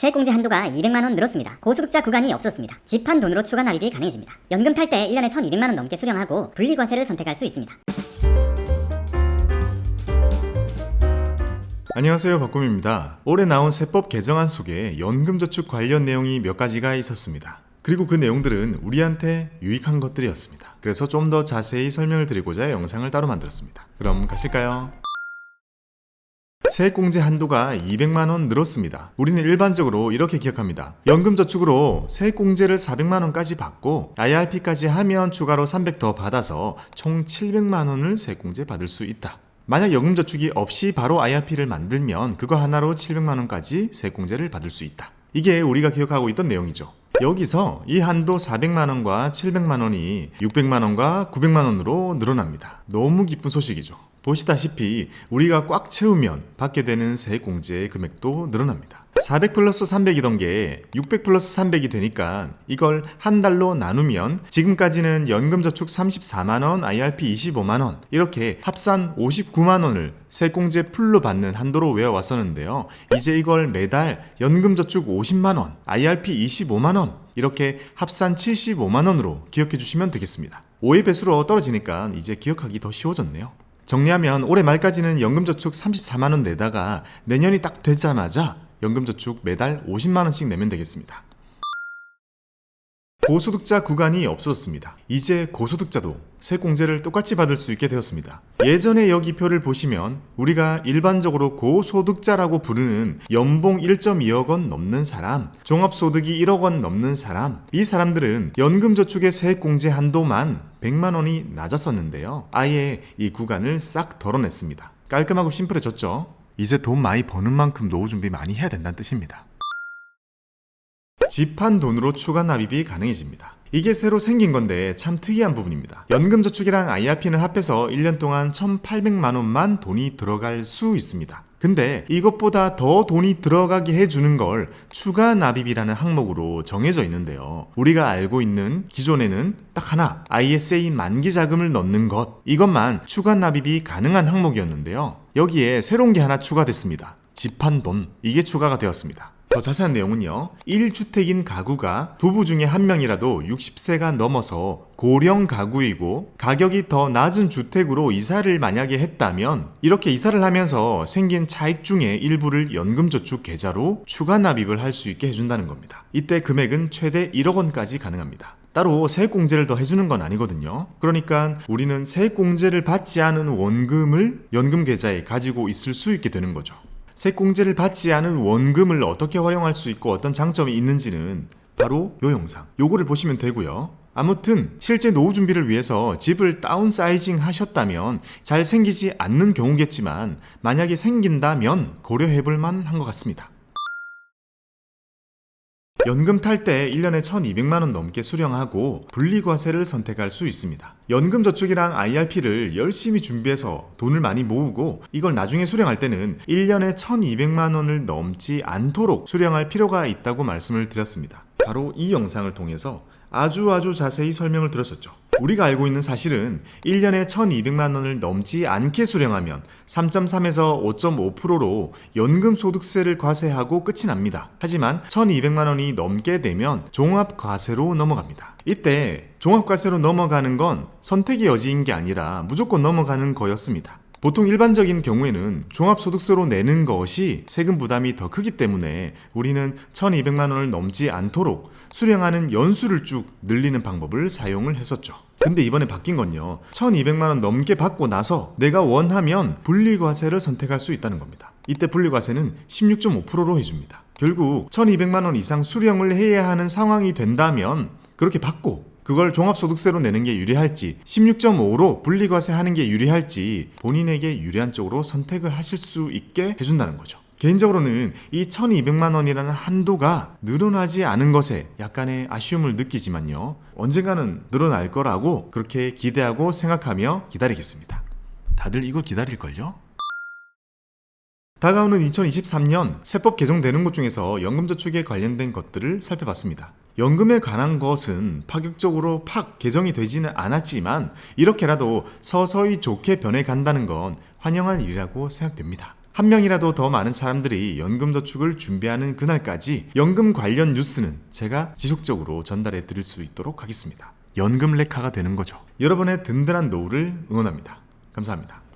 세액공제 한도가 200만 원 늘었습니다. 고소득자 구간이 없었습니다. 집 한 돈으로 추가 납입이 가능해집니다. 연금 탈 때 1년에 1,200만 원 넘게 수령하고 분리과세를 선택할 수 있습니다. 안녕하세요 박곰입니다. 올해 나온 세법 개정안 속에 연금저축 관련 내용이 몇 가지가 있었습니다. 그리고 그 내용들은 우리한테 유익한 것들이었습니다. 그래서 좀 더 자세히 설명을 드리고자 영상을 따로 만들었습니다. 그럼 가실까요? 세액공제 한도가 200만원 늘었습니다. 우리는 일반적으로 이렇게 기억합니다. 연금저축으로 세액공제를 400만원까지 받고 IRP까지 하면 추가로 300 더 받아서 총 700만원을 세액공제 받을 수 있다. 만약 연금저축이 없이 바로 IRP를 만들면 그거 하나로 700만원까지 세액공제를 받을 수 있다. 이게 우리가 기억하고 있던 내용이죠. 여기서 이 한도 400만원과 700만원이 600만원과 900만원으로 늘어납니다. 너무 기쁜 소식이죠. 보시다시피 우리가 꽉 채우면 받게 되는 세액공제의 금액도 늘어납니다. 400 플러스 300이던 게 600 플러스 300이 되니까 이걸 한 달로 나누면 지금까지는 연금저축 34만원, IRP 25만원 이렇게 합산 59만원을 세액공제 풀로 받는 한도로 외워왔었는데요. 이제 이걸 매달 연금저축 50만원, IRP 25만원 이렇게 합산 75만원으로 기억해 주시면 되겠습니다. 5의 배수로 떨어지니까 이제 기억하기 더 쉬워졌네요. 정리하면 올해 말까지는 연금저축 34만원 내다가 내년이 딱 되자마자 연금저축 매달 50만 원씩 내면 되겠습니다. 고소득자 구간이 없어졌습니다. 이제 고소득자도 세공제를 똑같이 받을 수 있게 되었습니다. 예전의 여기표를 보시면 우리가 일반적으로 고소득자라고 부르는 연봉 1.2억 원 넘는 사람, 종합소득이 1억 원 넘는 사람, 이 사람들은 연금저축의 세액공제 한도만 100만 원이 낮았었는데요. 아예 이 구간을 싹 덜어냈습니다. 깔끔하고 심플해졌죠? 이제 돈 많이 버는 만큼 노후 준비 많이 해야 된다는 뜻입니다. 집한 돈으로 추가 납입이 가능해집니다. 이게 새로 생긴 건데 참 특이한 부분입니다. 연금저축이랑 IRP는 합해서 1년 동안 1,800만 원만 돈이 들어갈 수 있습니다. 근데 이것보다 더 돈이 들어가게 해주는 걸 추가 납입이라는 항목으로 정해져 있는데요. 우리가 알고 있는 기존에는 딱 하나 ISA 만기 자금을 넣는 것 이것만 추가 납입이 가능한 항목이었는데요. 여기에 새로운 게 하나 추가됐습니다. 집한 돈 이게 추가가 되었습니다. 더 자세한 내용은요. 1주택인 가구가 부부 중에 한 명이라도 60세가 넘어서 고령 가구이고 가격이 더 낮은 주택으로 이사를 만약에 했다면 이렇게 이사를 하면서 생긴 차익 중에 일부를 연금저축 계좌로 추가 납입을 할 수 있게 해준다는 겁니다. 이때 금액은 최대 1억 원까지 가능합니다. 따로 세액공제를 더 해주는 건 아니거든요. 그러니까 우리는 세액공제를 받지 않은 원금을 연금 계좌에 가지고 있을 수 있게 되는 거죠. 세공제를 받지 않은 원금을 어떻게 활용할 수 있고 어떤 장점이 있는지는 바로 요 영상 요거를 보시면 되고요. 아무튼 실제 노후 준비를 위해서 집을 다운사이징 하셨다면 잘 생기지 않는 경우겠지만 만약에 생긴다면 고려해 볼 만한 것 같습니다. 연금 탈 때 1년에 1200만 원 넘게 수령하고 분리과세를 선택할 수 있습니다. 연금저축이랑 IRP를 열심히 준비해서 돈을 많이 모으고 이걸 나중에 수령할 때는 1년에 1200만 원을 넘지 않도록 수령할 필요가 있다고 말씀을 드렸습니다. 바로 이 영상을 통해서 아주 아주 자세히 설명을 드렸었죠. 우리가 알고 있는 사실은 1년에 1200만 원을 넘지 않게 수령하면 3.3에서 5.5%로 연금 소득세를 과세하고 끝이 납니다. 하지만 1200만 원이 넘게 되면 종합 과세로 넘어갑니다. 이때 종합 과세로 넘어가는 건 선택의 여지인 게 아니라 무조건 넘어가는 거였습니다. 보통 일반적인 경우에는 종합소득세로 내는 것이 세금 부담이 더 크기 때문에 우리는 1200만 원을 넘지 않도록 수령하는 연수를 쭉 늘리는 방법을 사용을 했었죠. 근데 이번에 바뀐 건요. 1200만 원 넘게 받고 나서 내가 원하면 분리과세를 선택할 수 있다는 겁니다. 이때 분리과세는 16.5%로 해줍니다. 결국 1200만 원 이상 수령을 해야 하는 상황이 된다면 그렇게 받고 그걸 종합소득세로 내는 게 유리할지 16.5로 분리과세 하는 게 유리할지 본인에게 유리한 쪽으로 선택을 하실 수 있게 해준다는 거죠. 개인적으로는 이 1200만 원이라는 한도가 늘어나지 않은 것에 약간의 아쉬움을 느끼지만요. 언젠가는 늘어날 거라고 그렇게 기대하고 생각하며 기다리겠습니다. 다들 이걸 기다릴걸요? 다가오는 2023년 세법 개정되는 것 중에서 연금저축에 관련된 것들을 살펴봤습니다. 연금에 관한 것은 파격적으로 팍 개정이 되지는 않았지만 이렇게라도 서서히 좋게 변해 간다는 건 환영할 일이라고 생각됩니다. 한 명이라도 더 많은 사람들이 연금저축을 준비하는 그날까지 연금 관련 뉴스는 제가 지속적으로 전달해 드릴 수 있도록 하겠습니다. 연금 레카가 되는 거죠. 여러분의 든든한 노후를 응원합니다. 감사합니다.